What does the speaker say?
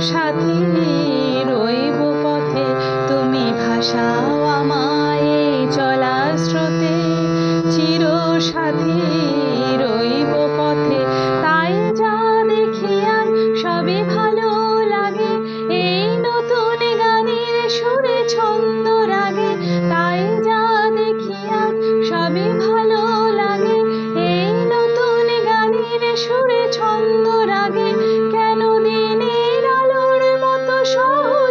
সাথী রইব পথে। তুমি ভাষাও আমায় চলা স্রোতে চির সাথী রইব পথে। তাই যা দেখি আর ভালো লাগে। এই নতুন গানের সুরে ছন্দ রাগে। তাই যা দেখি আর সবই ভালো লাগে। এই নতুন গানের সুরে ছন্দ